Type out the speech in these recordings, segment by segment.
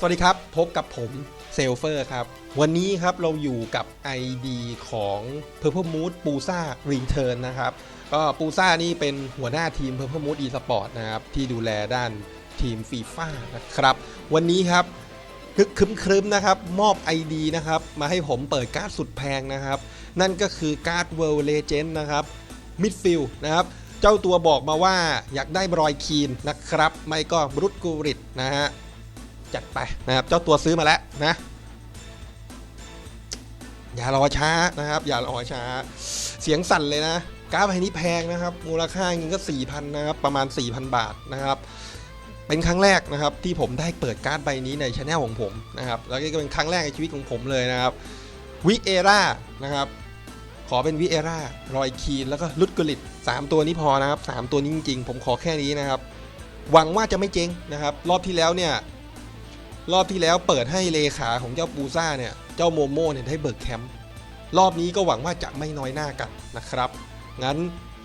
สวัสดีครับ พบกับผมเซลเฟอร์ครับ วันนี้ครับเราอยู่กับ ID ของ Purple Mood ปูซ่า Return นะครับ ก็ปูซ่านี่เป็นหัวหน้าทีม Purple Mood eSport นะครับ ที่ดูแลด้านทีมฟีฟ่านะครับ วันนี้ครับคึกครึ้มๆนะครับ มอบ ID นะครับ มาให้ผมเปิดการ์ดสุดแพงนะครับ นั่นก็คือการ์ด World Legend นะครับมิดฟิลนะครับเจ้าตัวบอกมาว่าอยากได้บรอยคีนนะครับ ไม่ก็บรุตกูริตนะฮะ จัดไปนะครับ เจ้าตัวซื้อมาแล้วนะ อย่ารอช้านะครับ อย่ารอช้า เสียงสั่นเลยนะกราฟใบนี้แพงนะครับ มูลค่าจริงก็4,000นะครับ ประมาณ 4,000 บาทนะครับ เป็นครั้งแรกนะครับ ที่ผมได้เปิดการ์ดใบนี้ในช anel ของผมนะครับ แล้วก็เป็นครั้งแรกในชีวิตของผมเลยนะครับวิเอร่านะครับขอเป็นวิเอร่ารอยคีนแล้วก็ลุดกุลิต3ตัวนี้พอนะครับ 3 ตัวนี้จริงๆ ผมขอแค่นี้นะครับ หวังว่าจะไม่เจ๊งนะครับ รอบที่แล้วเนี่ย รอบที่แล้วเปิดให้เลขาของเจ้าปูซ่าเนี่ย เจ้าโมโม่เนี่ยได้เบิกแคมป์รอบนี้ก็หวังว่าจะไม่น้อยหน้ากันนะครับ งั้น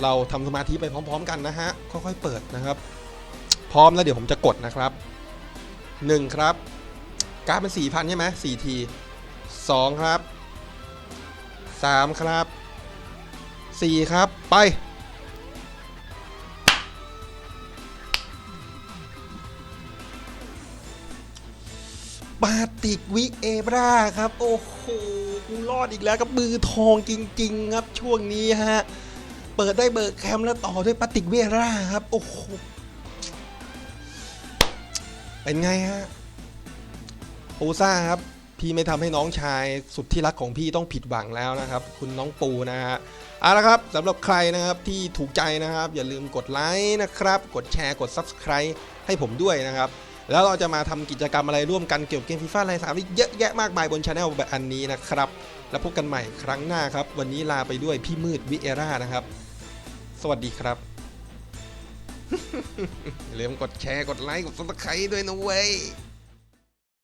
เราทำสมาธิไปพร้อม ๆ กันนะฮะ ค่อยๆเปิดนะครับ พร้อมแล้วเดี๋ยวผมจะกดนะครับ 1 ครับการ์ดเป็น4,000ใช่ไหม4ที2ครับ3ครับ4ครับไป บาติกวิเอบราครับ โอ้โหกูรอดอีกแล้วกับมือทองจริง ๆ ครับช่วงนี้ฮะ เปิดได้เบิร์กแคมแล้วต่อด้วยปาติกวิเวราครับ โอ้โหเป็นไงฮะปูซ่าครับ พี่ไม่ทำให้น้องชายสุดที่รักของพี่ต้องผิดหวังแล้วนะครับ คุณน้องปูนะฮะเอาละครับสำหรับใครนะครับที่ถูกใจนะครับ อย่าลืมกดไลค์นะครับ กดแชร์กด Subscribe ให้ผมด้วยนะครับ แล้วเราจะมาทำกิจกรรมอะไรร่วมกันเกี่ยวกับเกมฟีฟ่าอะไรสามเยอะแยะมากมายบนช anel แบบอันนี้นะครับ แล้วพบกันใหม่ครั้งหน้าครับ วันนี้ลาไปด้วยพี่มืดวิเอร่านะครับ สวัสดีครับอย่าลืมกดแชร์กดไลค์กดซับสไครต์ด้วยนะเว้ย